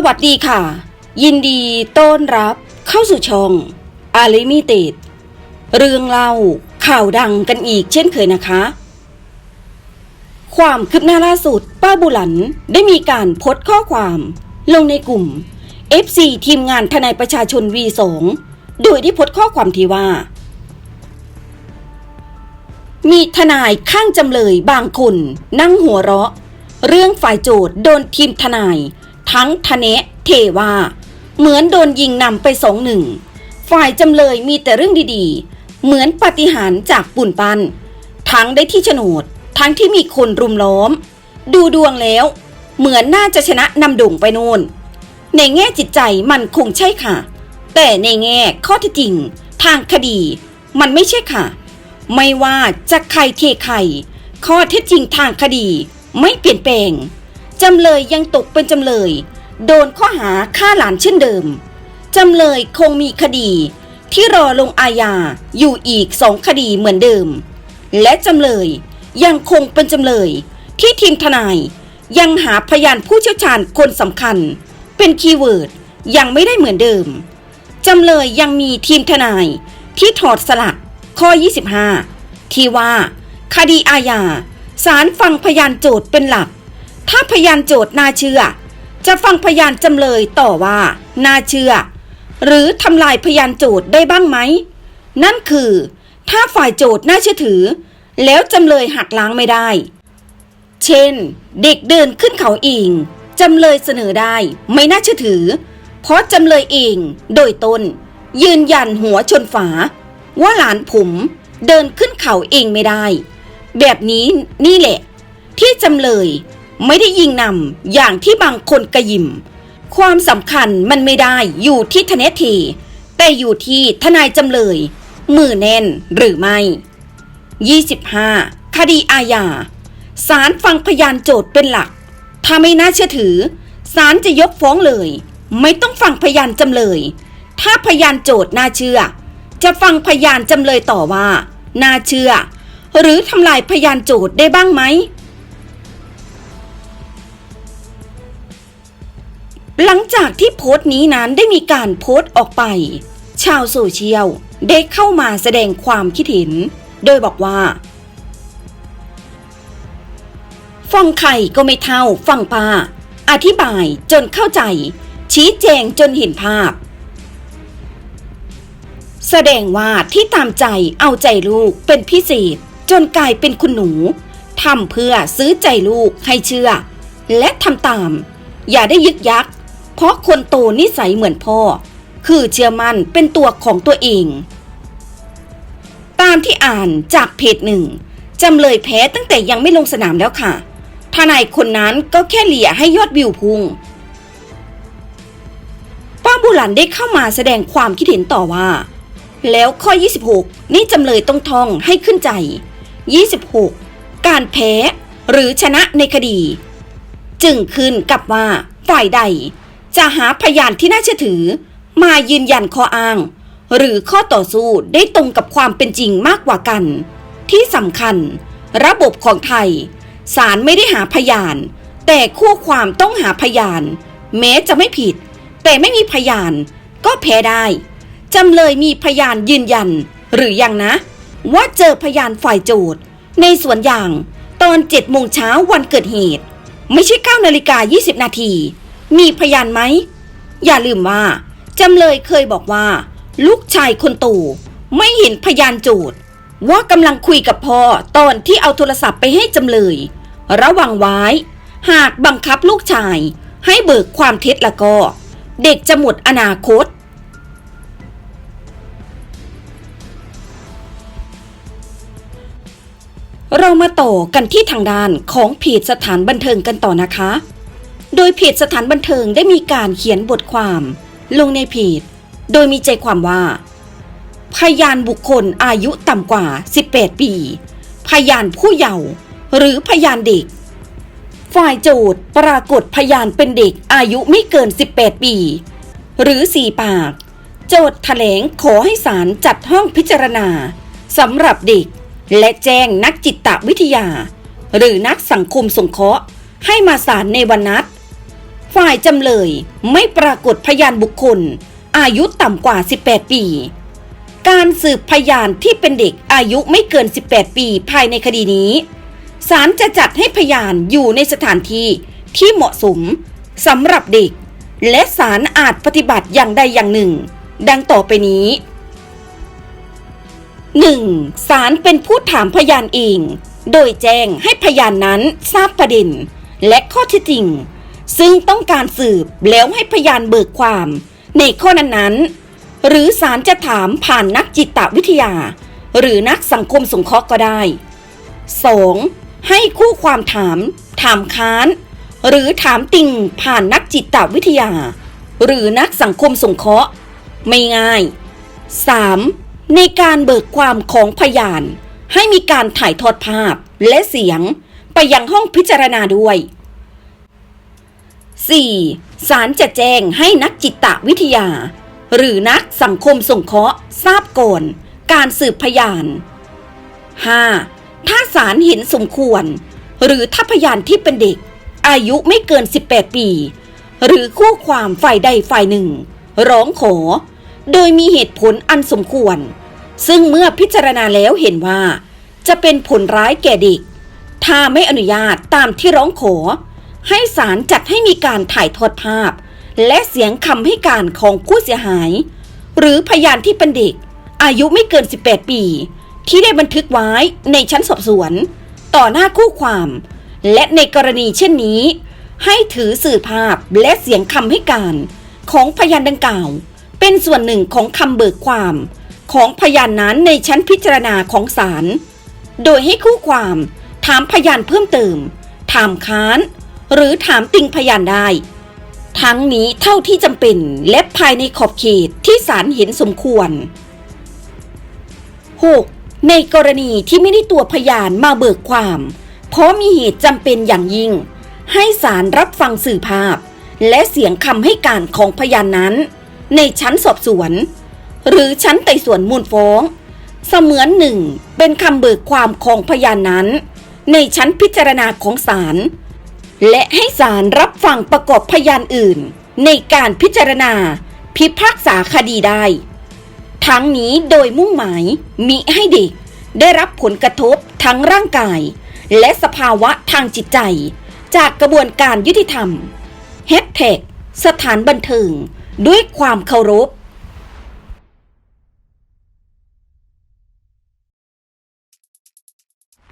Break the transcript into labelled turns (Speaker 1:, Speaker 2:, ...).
Speaker 1: สวัสดีค่ะ ยินดีต้อนรับเข้าสู่ช่องอาลิมิเต็ดเรื่องเล่าข่าวดังกันอีกเช่นเคยนะคะ ความคืบหน้าล่าสุด ป้าบุหลันได้มีการโพสต์ข้อความลงในกลุ่ม FC ทีมงานทนายประชาชน V2 โดยได้โพสต์ข้อความที่ว่า มีทนายข้างจำเลยบางคนนั่งหัวเราะ เรื่องฝ่ายโจทย์โดนทีมทนาย ทั้งทะเนะเทว่าเหมือนโดนยิงนำไปสองหนึ่ง ฝ่ายจำเลยมีแต่เรื่องดีๆ เหมือนปฏิหารจากปุ่นปัน ทั้งได้ที่โฉนด ทั้งที่มีคนรุมล้อม ดูดวงแล้ว เหมือนน่าจะชนะนำด่งไปโน่น ในแง่จิตใจมันคงใช่ค่ะ แต่ในแง่ข้อเท็จจริง ทางคดี มันไม่ใช่ค่ะ ไม่ว่าจะใครเทใครข้อเท็จจริงทางคดีไม่เปลี่ยนแปลง จำเลยยังตกเป็นจำเลย โดนข้อหาฆ่าหลานเช่นเดิม จำเลยคงมีคดีที่รอลงอาญาอยู่อีกสองคดีเหมือนเดิม และจำเลยยังคงเป็นจำเลย ที่ทีมทนายยังหาพยานผู้เชี่ยวชาญคนสำคัญ เป็นคีย์เวิร์ดยังไม่ได้เหมือนเดิม จำเลยยังมีทีมทนายที่ถอดสลักข้อ 25 ที่ว่า คดีอาญาศาลฟังพยานโจทย์เป็นหลัก ถ้าพยานโจทย์น่าเชื่อ จะฟังพยานจำเลยต่อว่าน่าเชื่อ หรือทำลายพยานโจทย์ได้บ้างไหม นั่นคือ ถ้าฝ่ายโจทย์น่าเชื่อถือ แล้วจำเลยหักล้างไม่ได้ เช่น เด็กเดินขึ้นเขาเองจำเลยเสนอได้ไม่น่าเชื่อถือ เพราะจำเลยเองโดยตนยืนยันหัวชนฝา ว่าหลานผมเดินขึ้นเขาเองไม่ได้ แบบนี้นี่แหละ ที่จำเลย ไม่ได้ยิงนำอย่างที่บางคนกระยิม ความสำคัญมันไม่ได้อยู่ที่ทนเทแต่อยู่ที่ทนายจำเลย มือแน่นหรือไม่ 25 คดีอาญาศาลฟังพยานโจทย์เป็นหลัก ถ้าไม่น่าเชื่อถือศาลจะยกฟ้องเลย ไม่ต้องฟังพยานจำเลย ถ้าพยานโจทย์น่าเชื่อ จะฟังพยานจำเลยต่อว่า น่าเชื่อ หรือทำลายพยานโจทย์ได้บ้างไหม หลังจากที่โพสต์นี้นั้นได้มีการโพสต์ออกไป ชาวโซเชียลได้เข้ามาแสดงความคิดเห็น โดยบอกว่าฟังไข่ก็ไม่เท่าฟังป้า อธิบายจนเข้าใจ ชี้แจงจนเห็นภาพ แสดงว่าที่ตามใจเอาใจลูกเป็นพิเศษ จนกลายเป็นคุณหนูทำเพื่อซื้อใจลูกให้เชื่อ และทำตาม อย่าได้ยึกยัก เพราะคนโตนิสัยเหมือนพ่อ คือเชื่อมั่นเป็นตัวของตัวเอง ตามที่อ่านจากเพจหนึ่งจำเลยแพ้ตั้งแต่ยังไม่ลงสนามแล้วค่ะ ทนายคนนั้นก็แค่เหลี่ยให้ยอดวิวพุ่งป้าบุหลันได้เข้ามาแสดงความคิดเห็นต่อว่า แล้วข้อ 26 นี่จำเลยต้องท่องให้ขึ้นใจ 26 การแพ้หรือชนะในคดี จึงขึ้นกับว่าฝ่ายใด จะหาพยานที่น่าเชื่อถือ มายืนยันข้ออ้าง หรือข้อต่อสู้ได้ตรงกับความเป็นจริงมากกว่ากัน ที่สำคัญ ระบบของไทยศาลไม่ได้หาพยาน แต่คู่ความต้องหาพยาน แม้จะไม่ผิด แต่ไม่มีพยาน ก็แพ้ได้จำเลยมีพยานยืนยัน หรือยังนะ ว่าเจอพยานฝ่ายโจทย์ ในสวนยาง ตอนเจ็ดโมงเช้าวันเกิดเหตุ ไม่ใช่9นาฬิกา20 นาที มีพยานไหม อย่าลืมว่าจำเลยเคยบอกว่า ลูกชายคนโตไม่เห็นพยานโจทย์ว่ากำลังคุยกับพ่อตอนที่เอาโทรศัพท์ไปให้จำเลย ระวังไว้ หากบังคับลูกชาย ให้เบิกความเท็จละก็ เด็กจะหมดอนาคต เรามาต่อกันที่ทางด้านของเพจสถานบันเทิงกันต่อนะคะ โดยเพจสถานบันเทิงได้มีการเขียนบทความ ลงในเพจโดยมีใจความว่า พยานบุคคลอายุต่ำกว่า 18 ปี พยานผู้เยาว์หรือพยานเด็ก ฝ่ายโจทย์ปรากฏพยานเป็นเด็กอายุไม่เกิน 18 ปี หรือสี่ปาก โจทย์แถลงขอให้ศาลจัดห้องพิจารณาสำหรับเด็ก และแจ้งนักจิตวิทยา หรือนักสังคมสงเคราะห์ให้มาศาลในวันนัด ฝ่ายจำเลยไม่ปรากฏพยานบุคคล อายุต่ำกว่า 18 ปี การสืบพยานที่เป็นเด็กอายุไม่เกิน 18 ปีภายในคดีนี้ศาลจะจัดให้พยานอยู่ในสถานที่ที่เหมาะสมสำหรับเด็ก และศาลอาจปฏิบัติอย่างใดอย่างหนึ่ง ดังต่อไปนี้ 1. ศาลเป็นผู้ถามพยานเอง โดยแจ้งให้พยานนั้นทราบประเด็น และข้อเท็จจริง ซึ่งต้องการสืบแล้วให้พยานเบิกความ ในข้อนั้นๆ หรือศาลจะถามผ่านนักจิตวิทยา หรือนักสังคมสงเคราะห์ก็ได้ 2. ให้คู่ความถาม ถามค้าน หรือถามติ่งผ่านนักจิตวิทยา หรือนักสังคมสงเคราะห์ ไม่ง่าย 3. ในการเบิกความของพยาน ให้มีการถ่ายทอดภาพและเสียงไปยังห้องพิจารณาด้วย 4. ศาลจะแจ้งให้นักจิตวิทยา หรือนักสังคมสงเคราะห์ทราบก่อนการสืบพยาน 5. ถ้าศาลเห็นสมควร หรือถ้าพยานที่เป็นเด็ก อายุไม่เกิน 18 ปี หรือคู่ความฝ่ายใดฝ่ายหนึ่ง ร้องขอ โดยมีเหตุผลอันสมควร ซึ่งเมื่อพิจารณาแล้วเห็นว่า จะเป็นผลร้ายแก่เด็ก ถ้าไม่อนุญาตตามที่ร้องขอ ให้ศาลจัดให้มีการถ่ายทอดภาพ และเสียงคำให้การของผู้เสียหาย หรือพยานที่เป็นเด็ก อายุไม่เกิน 18 ปี ที่ได้บันทึกไว้ในชั้นสอบสวน ต่อหน้าคู่ความ และในกรณีเช่นนี้ ให้ถือสื่อภาพและเสียงคำให้การ ของพยานดังกล่าว เป็นส่วนหนึ่งของคำเบิกความ ของพยานนั้นในชั้นพิจารณาของศาลโดยให้คู่ความ ถามพยานเพิ่มเติม ถามค้าน หรือถามติงพยานได้ ทั้งนี้เท่าที่จำเป็นและภายในขอบเขตที่ศาลเห็นสมควร 6. ในกรณีที่ไม่ได้ตัวพยานมาเบิกความ เพราะมีเหตุจำเป็นอย่างยิ่ง ให้ศาลรับฟังสื่อภาพ และเสียงคำให้การของพยานนั้น ในชั้นสอบสวน หรือชั้นไต่สวนมูลฟ้อง เสมือนหนึ่งเป็นคำเบิกความของพยานนั้น ในชั้นพิจารณาของศาล และให้ศาลรับฟังประกอบพยานอื่น ในการพิจารณา พิพากษาคดีได้ ทั้งนี้โดยมุ่งหมายมิให้เด็ก ได้รับผลกระทบทั้งร่างกาย และสภาวะทางจิตใจ จากกระบวนการยุติธรรมแฮชแท็กสถานบันเทิงด้วยความเคารพ